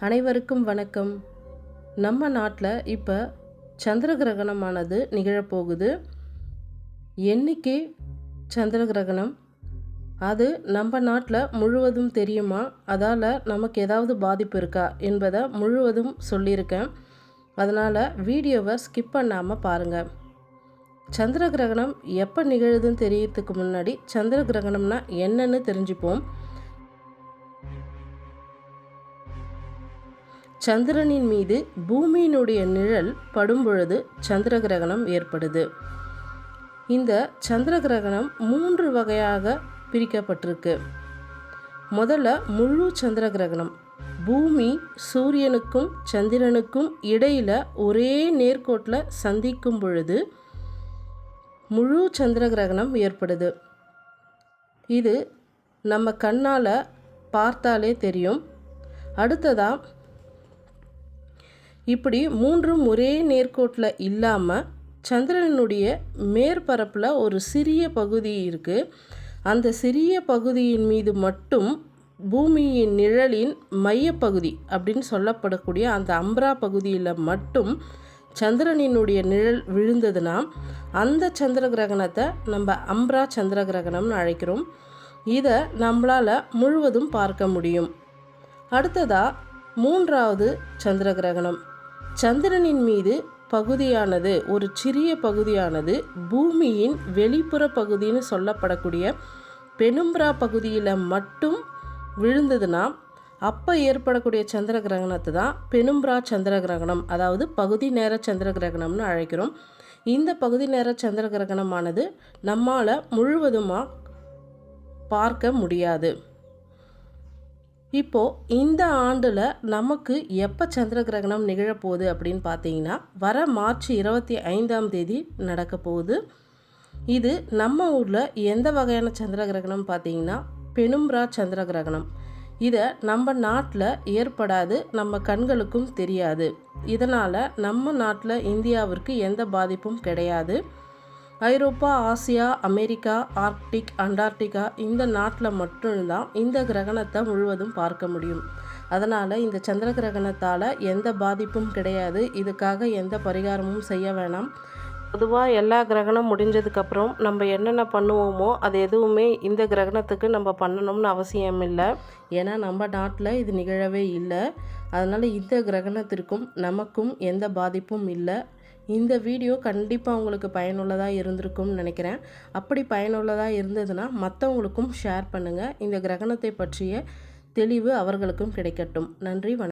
அனைவருக்கும் வணக்கம். நம்ம நாட்டில் இப்போ சந்திர கிரகணமானது நிகழப்போகுது. என்னைக்கு சந்திர கிரகணம் அது நம்ம நாட்டில் முழுவதும் தெரியுமா? அதால் நமக்கு ஏதாவது பாதிப்பு இருக்கா? என்பதை முழுவதும் சொல்லியிருக்கேன். அதனால் வீடியோவை ஸ்கிப் பண்ணாமல் பாருங்கள் சந்திர கிரகணம் எப்போ நிகழுதுன்னு தெரியறதுக்கு முன்னாடி சந்திர கிரகணம்னா என்னன்னு தெரிஞ்சுப்போம். சந்திரனின் மீது பூமியினுடைய நிழல் படும்பொழுது சந்திர கிரகணம் ஏற்படுது. இந்த சந்திர கிரகணம் மூன்று வகையாக பிரிக்கப்பட்டிருக்கு. முதல்ல முழு சந்திர கிரகணம் பூமி சூரியனுக்கும் சந்திரனுக்கும் இடையில் ஒரே நேர்கோட்டில் சந்திக்கும் பொழுது முழு சந்திர கிரகணம் ஏற்படுது. இது நம்ம கண்ணால் பார்த்தாலே தெரியும். அடுத்ததாக இப்படி மூன்றும் ஒரே நேர்கோட்டில் இல்லாமல் சந்திரனுடைய மேற்பரப்பில் ஒரு சிறிய பகுதி இருக்குது அந்த சிறிய பகுதியின் மீது மட்டும் பூமியின் நிழலின் மையப்பகுதி அப்படின்னு சொல்லப்படக்கூடிய அந்த அம்ரா பகுதியில் மட்டும் சந்திரனினுடைய நிழல் விழுந்ததுன்னா அந்த சந்திர கிரகணத்தை நம்ம அம்ரா சந்திர கிரகணம்னு அழைக்கிறோம். இதை நம்மளால் முழுவதும் பார்க்க முடியும். அடுத்ததாக மூன்றாவது சந்திர கிரகணம். சந்திரனின் மீது பகுதியானது ஒரு சிறிய பகுதியானது பூமியின் வெளிப்புற பகுதின்னு சொல்லப்படக்கூடிய பெனும்ப்ரா பகுதியில் மட்டும் விழுந்ததுன்னா அப்போ ஏற்படக்கூடிய சந்திர கிரகணத்தை தான் பெனும்ப்ரா சந்திர கிரகணம் அதாவது பகுதி நேர சந்திர கிரகணம்னு அழைக்கிறோம். இந்த பகுதி நேர சந்திர கிரகணமானது நம்மால் முழுவதுமாக பார்க்க முடியாது. இப்போது இந்த ஆண்டில் நமக்கு எப்போ சந்திர கிரகணம் நிகழப்போகுது அப்படின்னு பார்த்தீங்கன்னா வர மார்ச் இருபத்தி ஐந்தாம் தேதி நடக்க போகுது. இது நம்ம ஊரில் எந்த வகையான சந்திர கிரகணம் பார்த்தீங்கன்னா பெனும்ரா சந்திர கிரகணம். இதை நம்ம நாட்டில் ஏற்படாது நம்ம கண்களுக்கும் தெரியாது. இதனால் நம்ம நாட்டில் இந்தியாவிற்கு எந்த பாதிப்பும் கிடையாது. Europe Asia America Arctic Antarctica இந்த நாட்டில் மட்டும்தான் இந்த கிரகணத்தை முழுவதும் பார்க்க முடியும். அதனால் இந்த சந்திர கிரகணத்தால் எந்த பாதிப்பும் கிடையாது. இதுக்காக எந்த பரிகாரமும் செய்ய வேணாம். பொதுவாக எல்லா கிரகணம் முடிஞ்சதுக்கப்புறம் நம்ம என்னென்ன பண்ணுவோமோ அது எதுவுமே இந்த கிரகணத்துக்கு நம்ம பண்ணணும்னு அவசியம் இல்லை. ஏன்னா நம்ம நாட்டில் இது நிகழவே இல்லை. அதனால் இந்த கிரகணத்திற்கும் நமக்கும் எந்த பாதிப்பும் இல்லை. இந்த வீடியோ கண்டிப்பாக உங்களுக்கு பயனுள்ளதாக இருந்திருக்கும்னு நினைக்கிறேன். அப்படி பயனுள்ளதாக இருந்ததுன்னா மற்றவங்களுக்கும் ஷேர் பண்ணுங்கள் இந்த கிரகணத்தை பற்றிய தெளிவு அவர்களுக்கும் கிடைக்கட்டும். நன்றி வணக்கம்.